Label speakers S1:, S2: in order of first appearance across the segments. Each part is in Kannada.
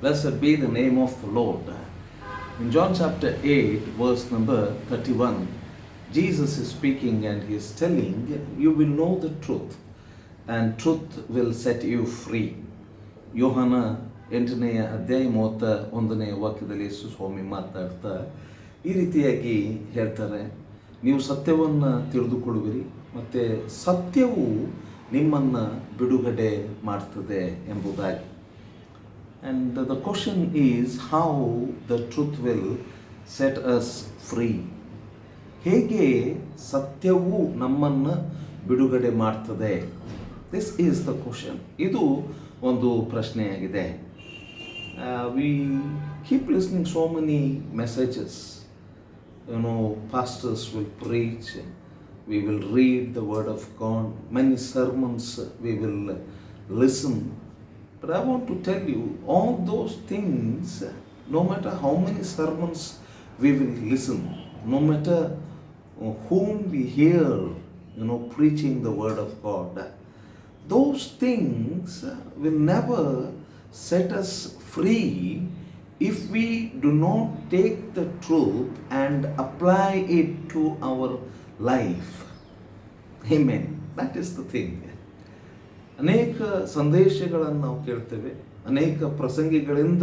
S1: Blessed be the name of the Lord. In John chapter 8, verse number 31, Jesus is speaking and he is telling, You will know the truth, and truth will set you free. ಯೋಹನ ಎಂಟನೆಯ ಅಧ್ಯಾಯ ಮೂವತ್ತ ಒಂದನೆಯ ವಾಕ್ಯದಲ್ಲಿ ಯೇಸು ಸ್ವಾಮಿ ಮಾತಾಡ್ತಾ ಈ ರೀತಿಯಾಗಿ ಹೇಳ್ತಾರೆ ನೀವು ಸತ್ಯವನ್ನು ತಿಳಿದುಕೊಳ್ಳುವಿರಿ ಮತ್ತು ಸತ್ಯವು ನಿಮ್ಮನ್ನು ಬಿಡುಗಡೆ ಮಾಡ್ತದೆ ಎಂಬುದಾಗಿ And the question is how the truth will set us free. ಹೇಗೆ ಸತ್ಯವು ನಮ್ಮನ್ನು ಬಿಡುಗಡೆ ಮಾಡ್ತದೆ ದಿಸ್ ಈಸ್ ದ ಕ್ವಶನ್ ಇದು ಒಂದು ಪ್ರಶ್ನೆಯಾಗಿದೆ we keep listening so many messages you know, pastors will preach, we will read the word of God, many sermons we will listen. But I want to tell you, all those things, no matter how many sermons we will listen, no matter uh, whom we hear, you know, preaching the word of God, those things will never set us free if we do not take the truth and apply it to our life. Amen. That is the thing. ಅನೇಕ ಸಂದೇಶಗಳನ್ನು ನಾವು ಕೇಳ್ತೇವೆ, ಅನೇಕ ಪ್ರಸಂಗಿಗಳಿಂದ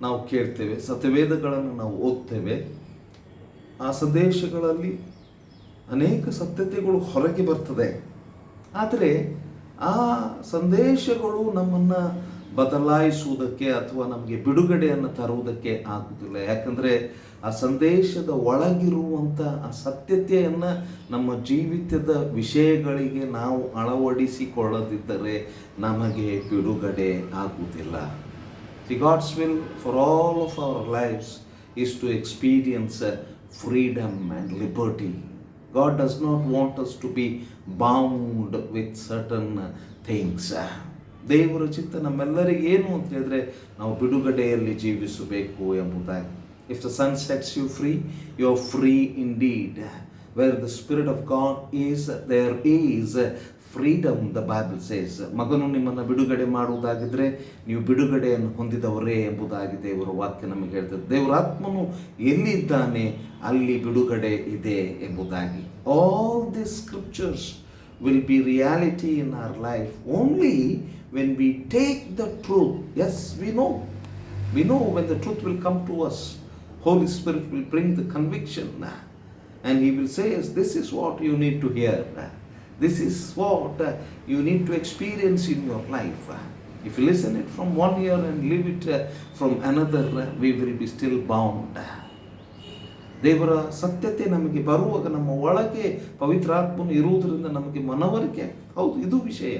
S1: ನಾವು ಕೇಳ್ತೇವೆ, ಸತ್ಯವೇದಗಳನ್ನು ನಾವು ಓದ್ತೇವೆ. ಆ ಸಂದೇಶಗಳಲ್ಲಿ ಅನೇಕ ಸತ್ಯತೆಗಳು ಹೊರಗೆ ಬರ್ತದೆ. ಆದರೆ ಆ ಸಂದೇಶಗಳು ನಮ್ಮನ್ನು ಬದಲಾಯಿಸುವುದಕ್ಕೆ ಅಥವಾ ನಮಗೆ ಬಿಡುಗಡೆಯನ್ನು ತರುವುದಕ್ಕೆ ಆಗುವುದಿಲ್ಲ ಯಾಕಂದರೆ ಆ ಸಂದೇಶದ ಒಳಗಿರುವಂಥ ಆ ಸತ್ಯತೆಯನ್ನು ನಮ್ಮ ಜೀವಿತದ ವಿಷಯಗಳಿಗೆ ನಾವು ಅಳವಡಿಸಿಕೊಳ್ಳದಿದ್ದರೆ ನಮಗೆ ಬಿಡುಗಡೆ ಆಗುವುದಿಲ್ಲ the God's will for all of our lives is to experience freedom liberty. God does not want us to be bound with certain uh, things. ದೇವರ ಚಿತ್ತ ನಮ್ಮೆಲ್ಲರಿಗೆ ಏನು ಅಂತ ಹೇಳಿದ್ರೆ ನಾವು ಬಿಡುಗಡೆಯಲ್ಲಿ ಜೀವಿಸಬೇಕು ಎಂಬುದಾಗಿ. If the son sets you free you are free indeed where the spirit of God is there is freedom the Bible says ಮಗನು ನಿಮ್ಮನ್ನು ಬಿಡುಗಡೆ ಮಾಡುವುದಾಗಿದ್ದರೆ ನೀವು ಬಿಡುಗಡೆಯನ್ನು ಹೊಂದಿದವರೇ ಎಂಬುದಾಗಿ ದೇವರ ವಾಕ್ಯ ನಮಗೆ ಹೇಳ್ತದೆ. ದೇವರ ಆತ್ಮನು ಎಲ್ಲಿದ್ದಾನೆ, ಅಲ್ಲಿ ಬಿಡುಗಡೆ ಇದೆ ಎಂಬುದಾಗಿ. All the scriptures will be reality in our life only when we take the truth. Yes, we know. We know when the truth will come to us. Holy Spirit will bring the conviction and He will say, yes, This is what you need to hear. This is what uh, you need to experience in your life. If you listen it from one ear and leave it uh, from another, uh, we will be still bound. ದೇವರ ಸತ್ಯತೆ ನಮಗೆ ಬರುವಾಗ ನಮ್ಮ ಒಳಗೆ ಪವಿತ್ರಾತ್ಮನು ಇರುವುದರಿಂದ ನಮಗೆ ಮನವರಿಕೆ ಹೌದು ಇದು ವಿಷಯ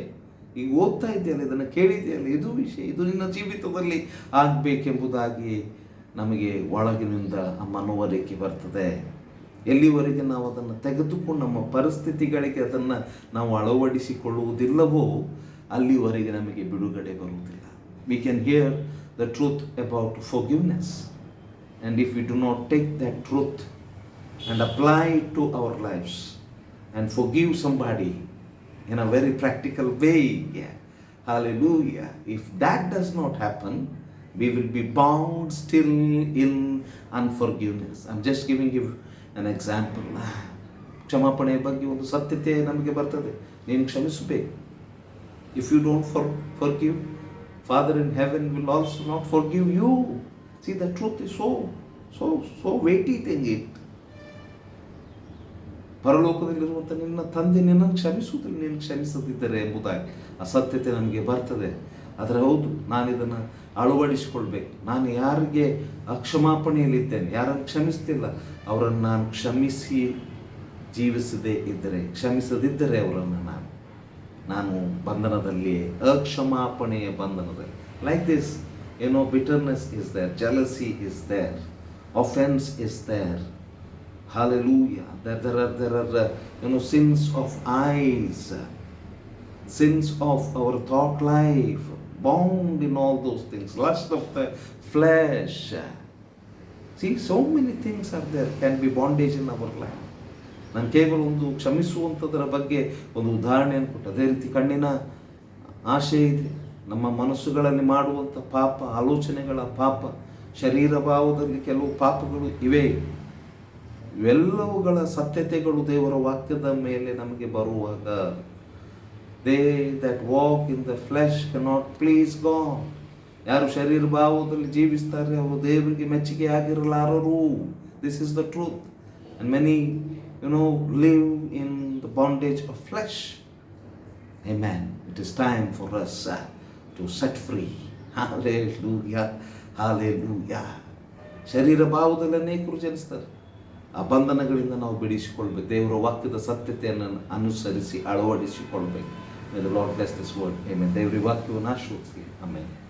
S1: ಈಗ ಓದ್ತಾ ಇದೆಯಲ್ಲ ಇದನ್ನು ಕೇಳಿದೆಯಲ್ಲ ಇದು ವಿಷಯ, ಇದು ನಿನ್ನ ಜೀವಿತದಲ್ಲಿ ಆಗಬೇಕೆಂಬುದಾಗಿ ನಮಗೆ ಒಳಗಿನಿಂದ ಆ ಮನೋವರಿಕೆ ಬರ್ತದೆ. ಎಲ್ಲಿವರೆಗೆ ನಾವು ಅದನ್ನು ತೆಗೆದುಕೊಂಡು ನಮ್ಮ ಪರಿಸ್ಥಿತಿಗಳಿಗೆ ಅದನ್ನು ನಾವು ಅಳವಡಿಸಿಕೊಳ್ಳುವುದಿಲ್ಲವೋ, ಅಲ್ಲಿವರೆಗೆ ನಮಗೆ ಬಿಡುಗಡೆ ಬರುವುದಿಲ್ಲ. We can hear the truth about forgiveness and if you do not take that truth and apply to our lives and forgive somebody in a very practical way, yeah, hallelujah, if that does not happen, we will be bound still in unforgiveness. I'm just giving you an example. ಕ್ಷಮಾಪಣೆಯ ಬಗ್ಗೆ ಒಂದು ಸತ್ಯತೆ ನಮಗೆ ಬರ್ತದೆ ನೀನು ಕ್ಷಮಿಸಬೇಕು if you don't for forgive father in heaven will also not forgive you See, the truth is so, so, so weighty thing it. ಪರಲೋಕದಲ್ಲಿರುವಂಥ ನಿನ್ನ ತಂದೆ ನಿನ್ನನ್ನು ಕ್ಷಮಿಸುವುದಿಲ್ಲ ನೀನು ಕ್ಷಮಿಸದಿದ್ದರೆ ಎಂಬುದಾಗಿ ಅಸತ್ಯತೆ ನನಗೆ ಬರ್ತದೆ. ಆದರೆ ಹೌದು ನಾನು ಇದನ್ನು ಅಳವಡಿಸಿಕೊಳ್ಬೇಕು. ನಾನು ಯಾರಿಗೆ ಅಕ್ಷಮಾಪಣೆಯಲ್ಲಿದ್ದೇನೆ, ಯಾರನ್ನು ಕ್ಷಮಿಸ್ತಿಲ್ಲ, ಅವರನ್ನು ನಾನು ಕ್ಷಮಿಸಿ ಜೀವಿಸದೇ ಇದ್ದರೆ, ಕ್ಷಮಿಸದಿದ್ದರೆ ಅವರನ್ನು ನಾನು ನಾನು ಬಂಧನದಲ್ಲಿ ಅಕ್ಷಮಾಪಣೆಯ ಬಂಧನದಲ್ಲಿ. ಲೈಕ್ ದಿಸ್ ಏನೋ bitterness is there jealousy is there offence is there. Hallelujah there, there are there are uh, you know sins of eyes sins of our thought life bound in all those things lust of the flesh see so many things are there can be bondage in our life ನಾನು ಕೇವಲ ಒಂದು ಕ್ಷಮಿಸುವಂಥದ್ರ ಬಗ್ಗೆ ಒಂದು ಉದಾಹರಣೆಯನ್ನು ಕೊಟ್ಟು ಅದೇ ರೀತಿ ಕಣ್ಣಿನ ಆಶೆ ಇದೆ ನಮ್ಮ ಮನಸ್ಸುಗಳಲ್ಲಿ ಮಾಡುವಂಥ ಪಾಪ ಆಲೋಚನೆಗಳ ಪಾಪ ಶರೀರ ಭಾವದಲ್ಲಿ ಕೆಲವು ಪಾಪಗಳು ಇವೆ ಇವೆಲ್ಲವುಗಳ ಸತ್ಯತೆಗಳು ದೇವರ ವಾಕ್ಯದ ಮೇಲೆ ನಮಗೆ ಬರುವಾಗ they that walk in the flesh not please God ಯಾರು ಶರೀರ ಭಾವದಲ್ಲಿ ಜೀವಿಸ್ತಾರೆ, ಅವರು ದೇವರಿಗೆ ಮೆಚ್ಚುಗೆ ಆಗಿರಲಾರರು this is the truth and many you know live in the bondage of flesh Amen. It is time for us ಹಾಲೇ to ಯಾ free. Hallelujah. ಯಾ ಶರೀರ ಭಾವದಲ್ಲಿ ಅನೇಕರು ಜನಿಸ್ತಾರೆ ಆ ಬಂಧನಗಳಿಂದ ನಾವು ಬಿಡಿಸಿಕೊಳ್ಬೇಕು. ದೇವರ ವಾಕ್ಯದ ಸತ್ಯತೆಯನ್ನು ಅನುಸರಿಸಿ ಅಳವಡಿಸಿಕೊಳ್ಬೇಕು. ಲಾರ್ಡ್ ಬ್ಲೆಸ್ ದಿಸ್ ವರ್ಡ್ ಆಮೇಲೆ ದೇವರ ವಾಕ್ಯವನ್ನು ಆಶೀರ್ವದಿಸಿ ಆಮೇಲೆ